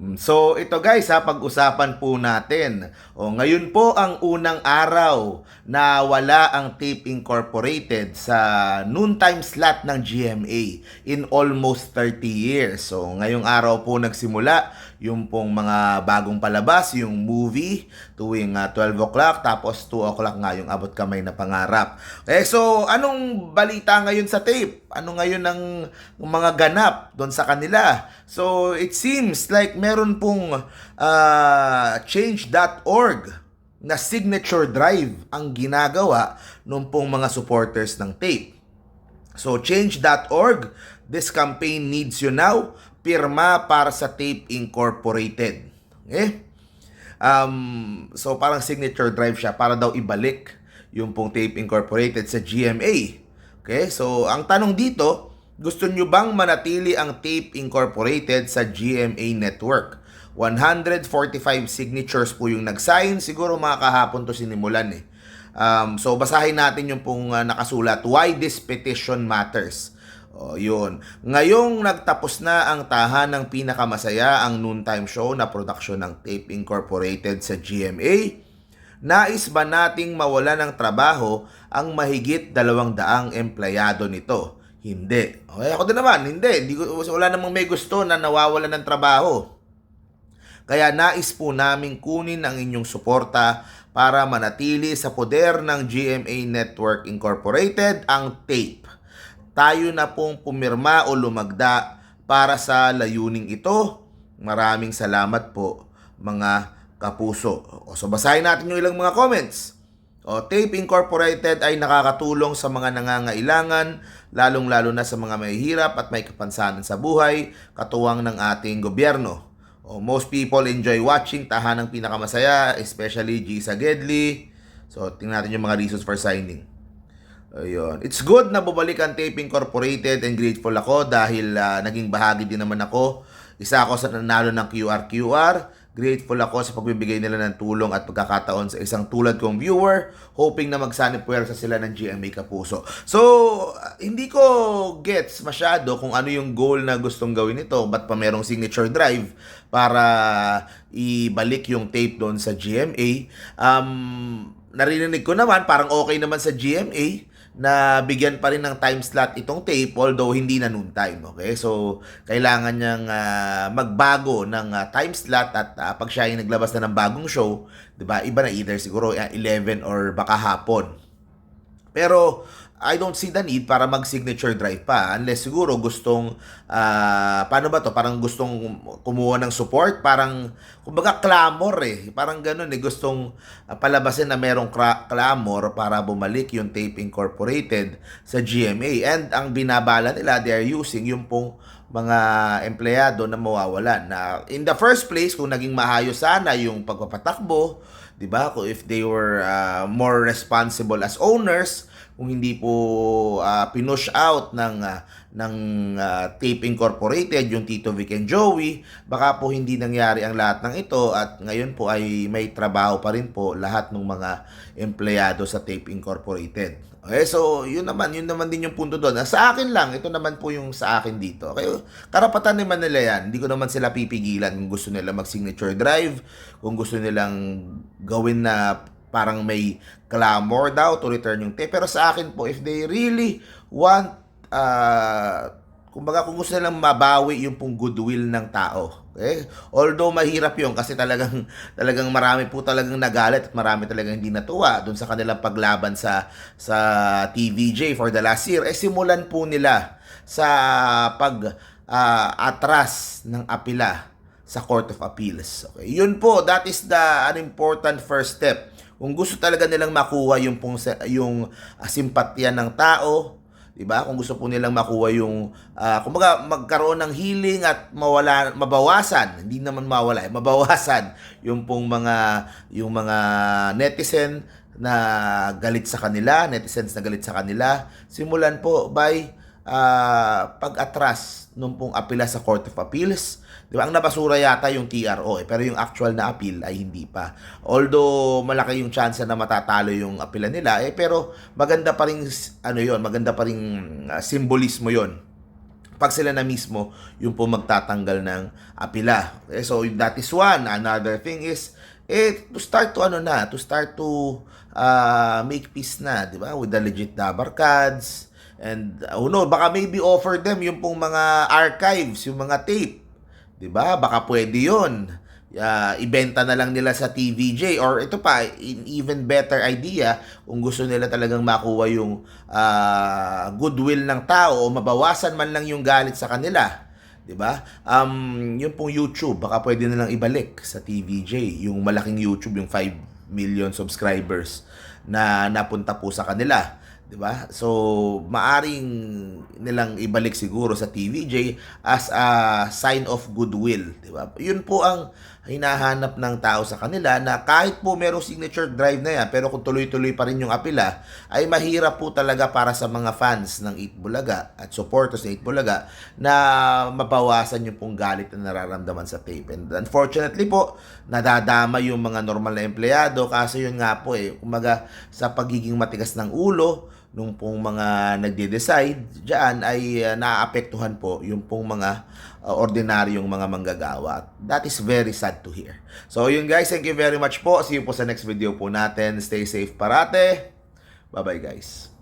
Mm, So ito guys ha, pag-usapan po natin. O ngayon po ang unang araw na wala ang Tape Incorporated sa noontime slot ng GMA in almost 30 years. So ngayong araw po nagsimula yung pong mga bagong palabas, yung movie tuwing ah, 12 o'clock tapos 2 o'clock nga yung abot kamay na pangarap. Eh so anong balita ngayon sa tape? Ano ngayon ang mga ganap doon sa kanila? So it seems like meron pong ah, change.org na signature drive ang ginagawa nung pong mga supporters ng tape. So change.org, this campaign needs you now. Pirma para sa Tape Incorporated. Okay? Um, so parang signature drive siya para daw ibalik yung pong Tape Incorporated sa GMA. Okay? So ang tanong dito, gusto nyo bang manatili ang Tape Incorporated sa GMA network? 145 signatures po yung nag-sign. Siguro mga kahapon to sinimulan eh. Um, so basahin natin yung pong uh, nakasulat, Why this petition matters. O, yun. Ngayong nagtapos na ang tahanang pinakamasaya ang noontime show na produksyon ng Tape Incorporated sa GMA, nais ba nating mawala ng trabaho ang mahigit dalawang daang empleyado nito? Hindi. Okay, ako din naman, hindi. hindi wala namang may gusto na nawawala ng trabaho. Kaya nais po naming kunin ang inyong suporta para manatili sa poder ng GMA Network Incorporated ang tape. Tayo na pong pumirma o lumagda para sa layuning ito. Maraming salamat po mga kapuso. O, so basahin natin yung ilang mga comments. O, Tape Incorporated ay nakakatulong sa mga nangangailangan, lalong-lalo na sa mga mahihirap at may kapansanan sa buhay, katuwang ng ating gobyerno. O, most people enjoy watching tahanang pinakamasaya, especially Gisa Gedli. So, tingnan natin yung mga reasons for signing. Ayun. It's good na bumalik ang Tape Incorporated and grateful ako dahil ah, naging bahagi din naman ako. Isa ako sa nanalo ng QR-QR. Grateful ako sa pagbibigay nila ng tulong at pagkakataon sa isang tulad kong viewer, hoping na magsanib puwersa sila ng GMA Kapuso. So, ah, hindi ko gets masyado kung ano yung goal na gustong gawin nito. Ba't pa merong signature drive para ibalik yung tape doon sa GMA. Um, narinig ko naman, parang okay naman sa GMA na bigyan pa rin ng time slot itong tape although hindi na noon time okay? So kailangan niyang ah, magbago ng ah, time slot at ah, pag siya ay naglabas na ng bagong show 'di ba? Iba na either siguro ah, 11 or baka hapon pero I don't see the need para mag-signature drive pa unless siguro gustong ah, paano ba to? Parang gustong kumuha ng support parang kumbaga clamor eh. Parang ganun eh gustong ah, palabasin na merong clamor para bumalik yung Tape Incorporated sa GMA and ang binabala nila they are using yung pong mga empleyado na mawawalan. Na in the first place kung naging maayos sana yung pagpapatakbo 'di ba? If they were ah, more responsible as owners kung hindi po ah, pinush out ng ah, ng ah, Tape Incorporated yung Tito Vic and Joey baka po hindi nangyari ang lahat ng ito at ngayon po ay may trabaho pa rin po lahat ng mga empleyado sa Tape Incorporated. Okay, so yun naman, yun naman din yung punto doon. Sa akin lang, ito naman po yung sa akin dito. Okay, karapatan naman nila yan. Hindi ko naman sila pipigilan kung gusto nila mag-signature drive, kung gusto nilang gawin na parang may clamor daw to return yung tape. Pero sa akin po, if they really want, uh, kumbaga kung gusto nilang mabawi yung pong goodwill ng tao. Okay? Although mahirap yun kasi talagang talagang marami po talagang nagalit at marami talagang hindi natuwa doon sa kanilang paglaban sa sa TVJ for the last year. Eh simulan po nila sa pag ah, atras ng apila sa Court of Appeals. Okay. Yun po, that is the an important first step. Kung gusto talaga nilang makuha yung pong yung ah, simpatya ng tao, 'di ba? Kung gusto po nilang makuha yung ah, kumbaga magkaroon ng healing at mawala mabawasan, hindi naman mawala, eh, mabawasan yung pong mga yung mga netizen na galit sa kanila, netizens na galit sa kanila, simulan po by ah, pag-atras nung pong apila sa Court of Appeals. Di ba? Ang nabasura yata yung TRO eh, pero yung actual na appeal ay hindi pa. Although malaki yung chance na matatalo yung apila nila, eh pero maganda pa rin ano yon, maganda pa rin ah, simbolismo yon pag sila na mismo yung po magtatanggal ng apila. Eh, so that is one. Another thing is eh to start to ano na, to start to uh, make peace na, 'di ba? With the legit Dabar cards and uh, who knows, baka maybe offer them yung pong mga archives, yung mga tape. 'Di ba? Baka pwede 'yon. Uh, ibenta na lang nila sa TVJ or ito pa in even better idea kung gusto nila talagang makuha yung uh, goodwill ng tao o mabawasan man lang yung galit sa kanila 'di ba? Um yung pong YouTube baka pwede na lang ibalik sa TVJ yung malaking YouTube yung 5 million subscribers na napunta po sa kanila 'di ba? So maaring nilang ibalik siguro sa TVJ as a sign of goodwill, 'di ba? Yun po ang hinahanap ng tao sa kanila na kahit po merong signature drive na yan, pero kung tuloy-tuloy pa rin yung apila, ay mahirap po talaga para sa mga fans ng 8 Bulaga at supporters ng 8 Bulaga na mabawasan yung pong galit na nararamdaman sa tape. And unfortunately po, nadadama yung mga normal na empleyado kasi yun nga po eh, kumaga sa pagiging matigas ng ulo, nung pong mga nagde-decide diyan ay uh, naaapektuhan po yung pong mga uh, ordinaryong mga manggagawa. That is very sad to hear. So yun guys, thank you very much po. See you po sa next video po natin. Stay safe parate. Bye-bye guys.